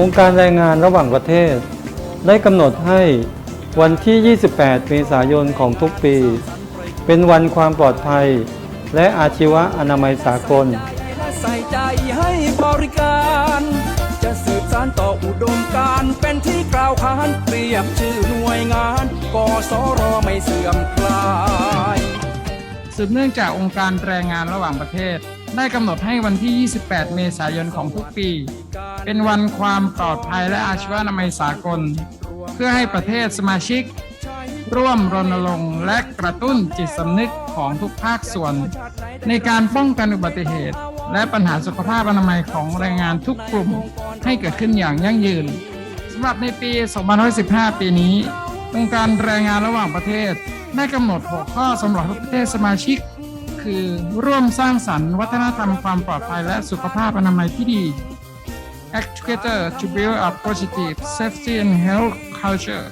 องค์การแรงงานระหว่างประเทศ ได้กำหนดให้วันที่ 28 เมษายนของทุกปี เป็นวันความปลอดภัย และอาชีวะอนามัยสากลและใส่ใจให้บริการ จะสืบสานต่ออุดมการณ์เป็นที่กล่าวขานเปรียบชื่อหน่วยงานกสรไม่เสื่อมคลายสืบเนื่องจากองค์การแรงงานระหว่างประเทศ ได้กำหนดให้วันที่ 28 เมษายนของทุกปี เป็นวันความปลอดภัยและอาชีวนามัยสากล เพื่อให้ประเทศสมาชิก ร่วมรณรงค์และกระตุ้นจิตสำนึกของทุกภาคส่วน ในการป้องกันอุบัติเหตุ และปัญหาสุขภาพอนามัยของแรงงานทุกกลุ่มให้เกิดขึ้นอย่างยั่งยืนสำหรับในปี2515 ปีนี้องค์การแรงงานระหว่างประเทศ ได้กำหนดหัวข้อสำหรับประเทศสมาชิก คือ ร่วมสร้างสรรค์วัฒนธรรมความปลอดภัยและสุขภาพอนามัยที่ดี Act together to build a positive safety and health culture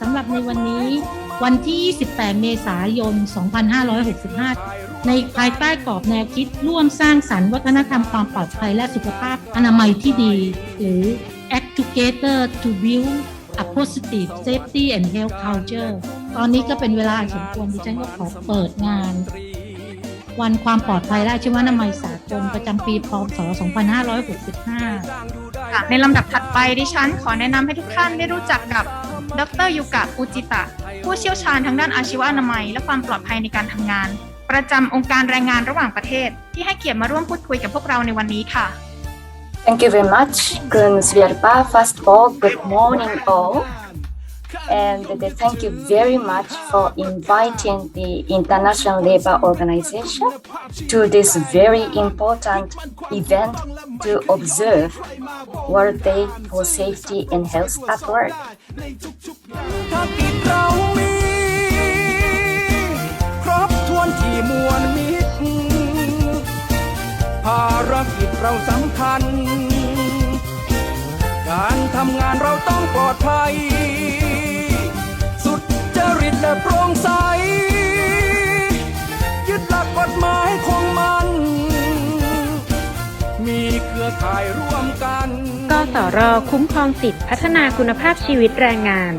สำหรับในวันนี้วันที่ 28 เมษายน 2565 ในภายใต้กรอบแนวคิดร่วมสร้างสรรค์วัฒนธรรมความปลอดภัยและสุขภาพอนามัยที่ดี หรือ Act Together to Build a Positive Safety and Health Culture ตอนนี้ก็เป็นเวลาสมควรดิฉันก็ขอเปิดงาน วันความปลอดภัยและอาชีวนามัยสากลประจำปีพศ 2565 ค่ะ ในลำดับถัดไปดิฉันขอแนะนำให้ทุกท่านได้รู้จักกับดรยุกะอุจิตะ ผู้เชี่ยวชาญทางด้านอาชีวอนามัย และความปลอดภัยในการทำงาน ประจำองค์การแรงงานระหว่างประเทศ ที่ให้เกียรติมาร่วมพูดคุยกับพวกเราในวันนี้ค่ะ Thank you very much. First of all, good morning all. And thank you very much for inviting the International Labour Organization to this very important event to observe World Day for Safety and Health at Work. กิจเราสำคัญ การทำงานเราต้องปลอดภัย สุดจริตและโปร่งใส ยึดหลักกฎหมายคงมัน มีเครือข่ายร่วมกัน กสรคุ้มครองสิทธิพัฒนาคุณภาพชีวิตแรงงาน